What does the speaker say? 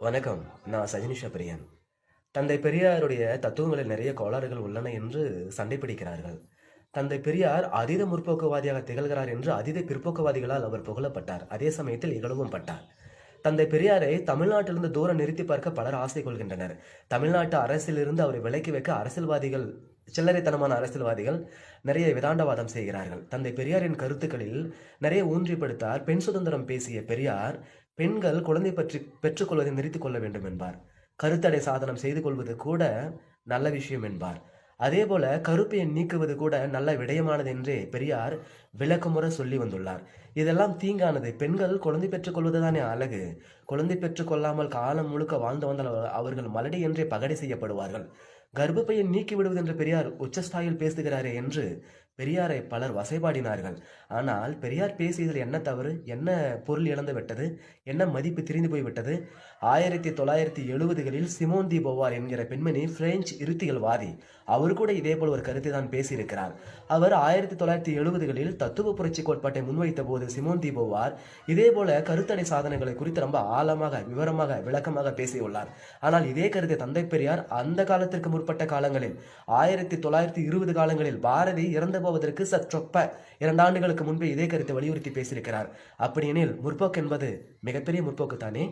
வணக்கம். நான் சஜினிஷா பிரியன் தந்தை பெரியாருடைய தத்துவங்களில் நிறைய கோளாறுகள் உள்ளன என்று சண்டை பிடிக்கிறார்கள். தந்தை பெரியார் அதீத முற்போக்குவாதியாக திகழ்கிறார் என்று அதீத பிற்போக்குவாதிகளால் அவர் புகழப்பட்டார். அதே சமயத்தில் இகழவும் பட்டார். தந்தை பெரியாரை தமிழ்நாட்டிலிருந்து தூரம் நிறுத்தி பார்க்க பலர் ஆசை கொள்கின்றனர். தமிழ்நாட்டு அரசிலிருந்து அவரை விலக்கி வைக்க அரசியல்வாதிகள் சில்லறைத்தனமான அரசியல்வாதிகள் நிறைய விதாண்டவாதம் செய்கிறார்கள். தந்தை பெரியாரின் கருத்துக்களில் நிறைய ஊன்றிப்படுத்தார். பெண் சுதந்திரம் பேசிய பெரியார் பெண்கள் குழந்தை பற்றி பெற்றுக்கொள்வதை நிறுத்திக் கொள்ள வேண்டும் என்பார். கருத்தடை சாதனம் செய்து கொள்வது கூட நல்ல விஷயம் என்பார். அதே போல கருப்பையை நீக்குவது கூட நல்ல விடயமானது என்றே பெரியார் விளக்கமுறை சொல்லி வந்துள்ளார். இதெல்லாம் தீங்கானது. பெண்கள் குழந்தை பெற்றுக்கொள்வதுதானே அழகு. குழந்தை பெற்றுக்கொள்ளாமல் காலம் முழுக்க வாழ்ந்து வந்தால் அவர்கள் மலடி என்றே பகடை செய்யப்படுவார்கள். கர்ப்பப்பையை நீக்கிவிடுவது என்று பெரியார் உச்சஸ்தாயில் பேசுகிறாரே என்று பெரியாரை பலர் வசைபாடினார்கள். ஆனால் பெரியார் பேசியதில் என்ன தவறு என்ன பொருள் இழந்து விட்டது என்ன மதிப்பு திரிந்து போய்விட்டது ஆயிரத்தி தொள்ளாயிரத்தி எழுபதுகளில் சிமோன் தி போவார் என்கிற பெண்மணி பிரெஞ்சு இருத்தியல்வாதி அவர் கூட இதே போல் ஒரு கருத்தை தான் பேசியிருக்கிறார். அவர் ஆயிரத்தி தொள்ளாயிரத்தி எழுபதுகளில் தத்துவ புரட்சி கோட்பாட்டை முன்வைத்த போது சிமோன் தி போவார் இதே போல கருத்தடை சாதனைகளை குறித்து ரொம்ப ஆழமாக விவரமாக விளக்கமாக பேசியுள்ளார். ஆனால் இதே கருத்தை தந்தை பெரியார் அந்த காலத்திற்கு முற்பட்ட காலங்களில். ஆயிரத்தி தொள்ளாயிரத்தி இருபது காலங்களில் பாரதி இறந்து போவதற்கு சற்றொப்ப இரண்டு ஆண்டுகளுக்கு முன்பே இதே கருத்தை வலியுறுத்தி பேசியிருக்கிறார். அப்படியெனில் முற்போக்கு என்பது மிகப்பெரிய முற்போக்கு தானே